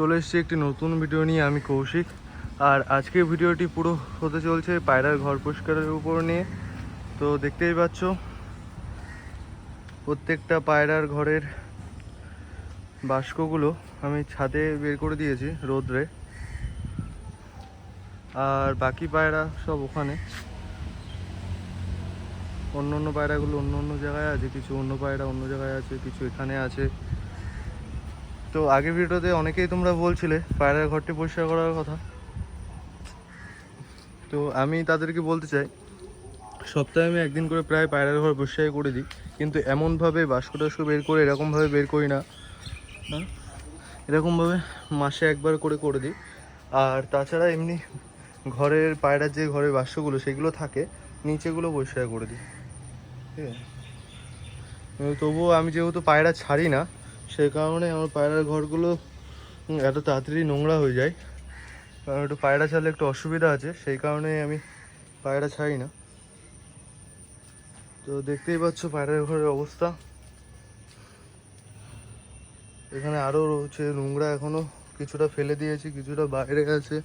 চলে এসেছি একটি নতুন ভিডিও নিয়ে, আমি কৌশিক। আর আজকের ভিডিওটি পুরো হতে চলছে পায়রার ঘর পরিষ্কারের উপর নিয়ে। তো দেখতেই পাচ্ছ, প্রত্যেকটা পায়রার ঘরের বাস্কগুলো আমি ছাদে বের করে দিয়েছি রোদ্রে। আর বাকি পায়রা সব ওখানে। অন্য অন্য পায়রাগুলো অন্য অন্য জায়গায় আছে, কিছু অন্য পায়রা অন্য জায়গায় আছে, কিছু এখানে আছে। তো আগের ভিডিওতে অনেকেই তোমরা বলছিলে পায়রার ঘরটি পরিষ্কার করার কথা। তো আমি তাদেরকে বলতে চাই, সপ্তাহে আমি একদিন করে প্রায় পায়রার ঘর পরিষ্কার করে দিই, কিন্তু এমনভাবে বাস্ক টাস্ক বের করে, এরকমভাবে বের করি না। হ্যাঁ? এরকমভাবে মাসে একবার করে করে দিই। আর তাছাড়া এমনি ঘরের পায়রার যে ঘরের বাস্কগুলো সেগুলো থাকে, নিচেগুলো পরিষ্কার করে দিই। ঠিক আছে? তবুও আমি যেহেতু পায়রা ছাড়ি না সেই কারণে আমার পায়রার ঘরগুলো এত তাড়াতাড়ি নোংরা হয়ে যায়। কারণ একটু পায়রা ছাড়লে একটু অসুবিধা আছে, সেই কারণে আমি পায়রা ছাড়ি না। তো দেখতেই পাচ্ছ পায়রার ঘরের অবস্থা। এখানে আরও রয়েছে নোংরা এখনও কিছুটা ফেলে দিয়েছি, কিছুটা বাইরে আছে।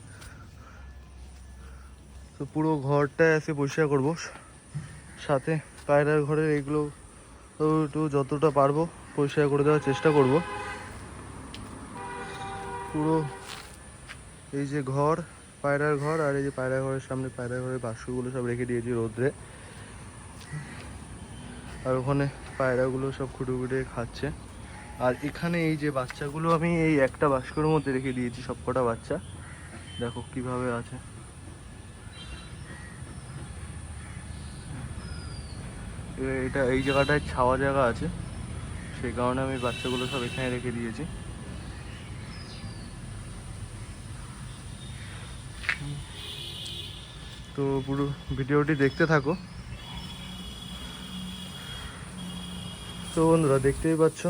তো পুরো ঘরটায় এসে পরিষ্কার করব। সাথে পায়রার ঘরের এগুলো একটু যতটা পারব। পরিষ্কার করে দেওয়ার চেষ্টা করব। পুরো এই যে ঘর, পায়রার ঘর আর এই যে পায়রা ঘরের সামনে পায়রা ঘরের বাস্কগুলো সব রেখে দিয়েছি রোদ্রে। আর ওখানে পায়রাগুলো সব খুঁটে খাচ্ছে। আর এখানে এই যে বাচ্চাগুলো আমি এই একটা বাস্কর মধ্যে রেখে দিয়েছি সব কটা বাচ্চা। দেখো কীভাবে আছে। এটা এই জায়গাটায় ছাওয়া জায়গা আছে। সেই কারণে আমি বাচ্চাগুলো সব এখানে রেখে দিয়েছি। তো পুরো ভিডিওটি দেখতে থাকো। তো বন্ধুরা, দেখতেই পাচ্ছ,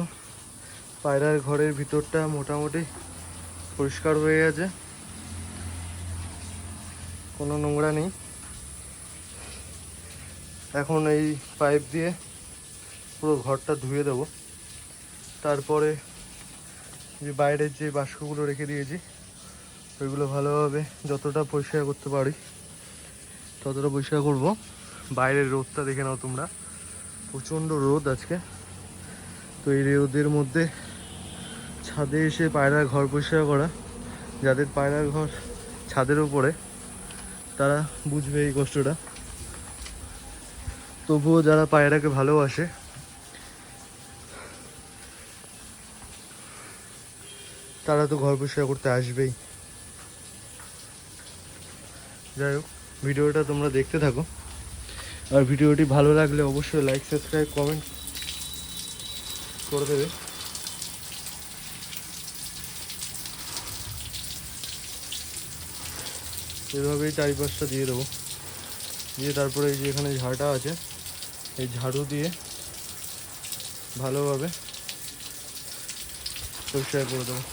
পায়রার ঘরের ভিতরটা মোটামুটি পরিষ্কার হয়ে গেছে। কোনো নোংরা নেই। এখন এই পাইপ দিয়ে পুরো ঘরটা ধুয়ে দেব। তারপরে যে বাইরের যে বাস্কগুলো রেখে দিয়েছি, ওইগুলো ভালোভাবে যতটা পরিষ্কার করতে পারি, ততটা পরিষ্কার করব। বাইরের রোদটা দেখে নাও তোমরা। প্রচণ্ড রোদ আজকে। তো এই রোদের মধ্যে ছাদে এসে পায়রার ঘর পরিষ্কার করা, যাদের পায়রার ঘর ছাদের উপরে, তারা বুঝবে এই কষ্টটা। তবুও যারা পায়রাকে ভালোবাসে তারা তো ঘর পরিষ্কার করতে আসবেই। যাই হোক, ভিডিওটা তোমরা দেখতে থাকো। আর ভিডিওটি ভালো লাগলে অবশ্যই লাইক সাবস্ক্রাইব কমেন্ট করে দেবে। এভাবেই চারিপাশটা দিয়ে দেবো। দিয়ে তারপরে এই যে এখানে ঝাড়টা আছে, এই ঝাড়ু দিয়ে ভালোভাবে পরিষ্কার করে দেবো।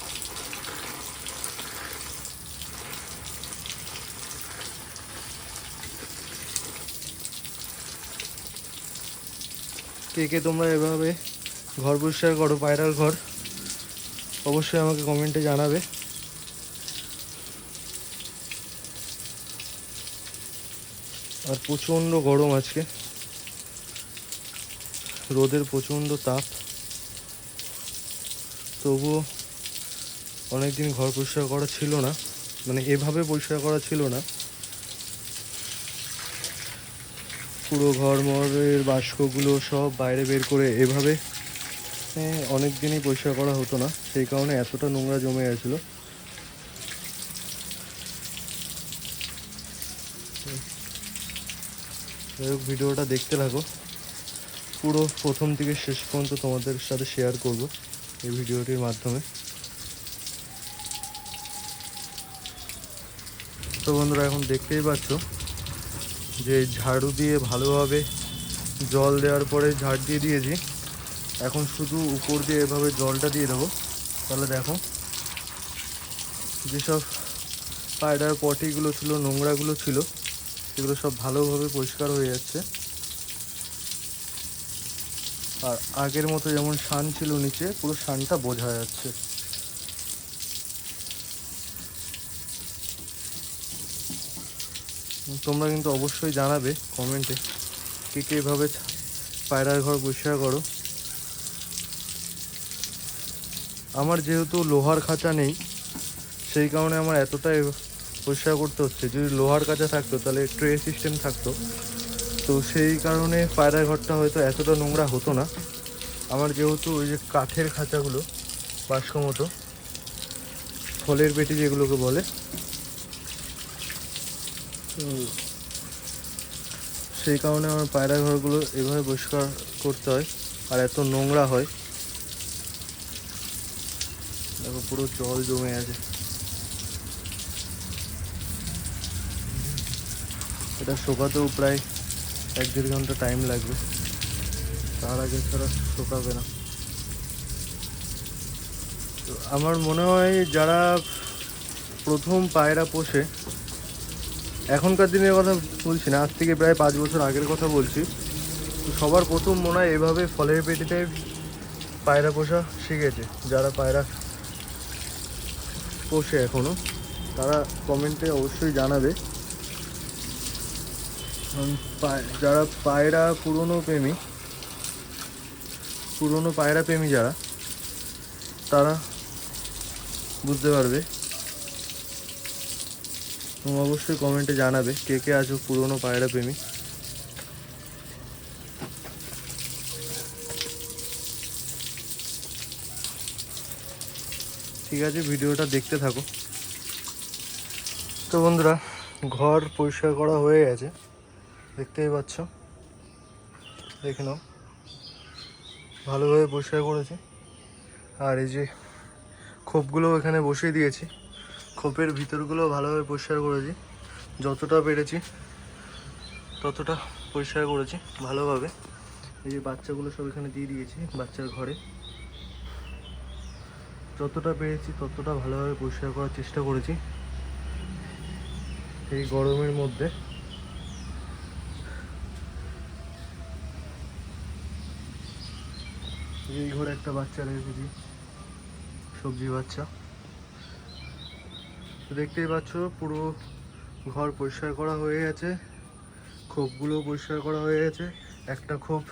কে কে তোমরা এভাবে ঘর পরিষ্কার করো, পায়রার ঘর, অবশ্যই আমাকে কমেন্টে জানাবে। আর প্রচণ্ড গরম আজকে। রোদের প্রচণ্ড তাপ। তবুও অনেকদিন ঘর পরিষ্কার করা ছিল না মানে এভাবে পরিষ্কার করা ছিল না। পুরো ঘর মরের বাস্কগুলো সব বাইরে বের করে এভাবে অনেক দিনই পরিষ্কার করা হতো না, সেই কারণে এতটা নোংরা জমে গেছিল। ভিডিওটা দেখতে থাকো পুরো প্রথম থেকে শেষ পর্যন্ত তোমাদের সাথে শেয়ার করব এই ভিডিওটির মাধ্যমে। তো বন্ধুরা, এখন দেখতেই পাচ্ছ যে ঝাড়ু দিয়ে ভালোভাবে জল দেওয়ার পরে ঝাড় দিয়ে দিয়েছি। এখন শুধু উপর দিয়ে এভাবে জলটা দিয়ে দেবো। তাহলে দেখো, যেসব পায়রার পটিগুলো ছিল, নোংরাগুলো ছিল, সেগুলো সব ভালোভাবে পরিষ্কার হয়ে যাচ্ছে। আর আগের মতো যেমন শান ছিল নিচে, পুরো শানটা বোঝা যাচ্ছে। তোমরা কিন্তু অবশ্যই জানাবে কমেন্টে কে কে এভাবে পায়রার ঘর পরিষ্কার করো। আমার যেহেতু লোহার খাঁচা নেই, সেই কারণে আমার এতটা এ- পরিষ্কার করতে হচ্ছে। যদি লোহার কাঁচা থাকতো, তাহলে ট্রে সিস্টেম থাকতো। তো সেই কারণে পায়রার ঘরটা হয়তো এতটা নোংরা হতো না। আমার যেহেতু ওই যে কাঠের খাঁচাগুলো বাস্ক মতো, ফলের পেটি যেগুলোকে বলে তো সেই কারণে আমার পায়রা ঘরগুলো এভাবে পরিষ্কার করতে হয়, আর এত নোংরা হয়। দেখো পুরো জল জমে আছে। এটা শোকাতেও প্রায় এক দেড় ঘণ্টা টাইম লাগবে। তার আগে ছাড়া শোকাবে না। তো আমার মনে হয় যারা প্রথম পায়রা পোষে এখনকার দিনের কথা বলছি না, আজ থেকে প্রায় পাঁচ বছর আগের কথা বলছি। সবার প্রথম মনে হয় এভাবে ফলের পেটিতে পায়রা পোষা শিখেছে, যারা পায়রা পোষে এখনও। তারা কমেন্টে অবশ্যই জানাবে। যারা পায়রা পুরনো প্রেমী, পুরনো পায়রা প্রেমী যারা, তারা বুঝতে পারবে। এবং অবশ্যই কমেন্টে জানাবে কে কে আছো পুরনো পায়রা প্রেমী ঠিক আছে, ভিডিওটা দেখতে থাকো। তো বন্ধুরা, ঘর পরিষ্কার করা হয়ে গেছে। দেখতেই পাচ্ছ। দেখে নাও। ভালোভাবে পরিষ্কার করেছি। আর এই যে খোপগুলো এখানে বসিয়ে দিয়েছি। খোপের ভিতরগুলো ভালোভাবে পরিষ্কার করেছি। যতটা পেরেছি, ততটা পরিষ্কার করেছি ভালোভাবে। এই যে বাচ্চাগুলো সব এখানে দিয়ে দিয়েছি বাচ্চার ঘরে। যতটা পেরেছি, ততটা ভালোভাবে পরিষ্কার করার চেষ্টা করেছি। এই গরমের মধ্যে। এই ঘরে একটা বাচ্চা রেখেছি, সবজি বাচ্চা। তো দেখতেই পাচ্ছ, পুরো ঘর পরিষ্কার করা হয়ে গেছে। খোপগুলো পরিষ্কার করা হয়ে গেছে। একটা খোপ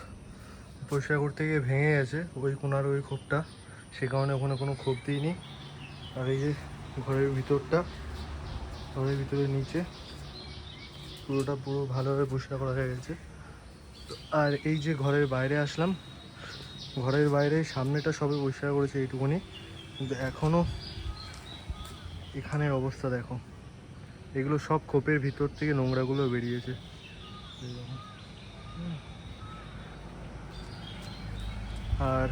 পরিষ্কার করতে গিয়ে ভেঙে গেছে, ওই কোনার ওই খোপটা সে কারণে ওখানে কোনো খোপ দিইনি। আর এই যে ঘরের ভিতরটা, ঘরের ভিতরে নিচে, পুরোটা পুরো ভালোভাবে পরিষ্কার করা হয়ে গেছে। আর এই যে ঘরের বাইরে আসলাম, ঘরের বাইরে সামনেটা সবে পরিষ্কার করেছে এইটুকুনি। কিন্তু এখনও এখানের অবস্থা দেখো। এগুলো সব খোপের ভিতর থেকে নোংরাগুলো বেরিয়েছে। আর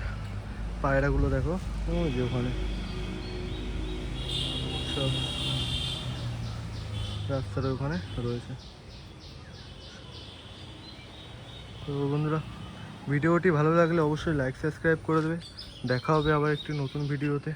পায়রাগুলো দেখো, ওই যে ওখানে। সব রাস্তার ওখানে রয়েছে। তো বন্ধুরা, ভিডিওটি ভালো লাগলে অবশ্যই লাইক সাবস্ক্রাইব করে দেবে। দেখা হবে আবার একটি নতুন ভিডিওতে।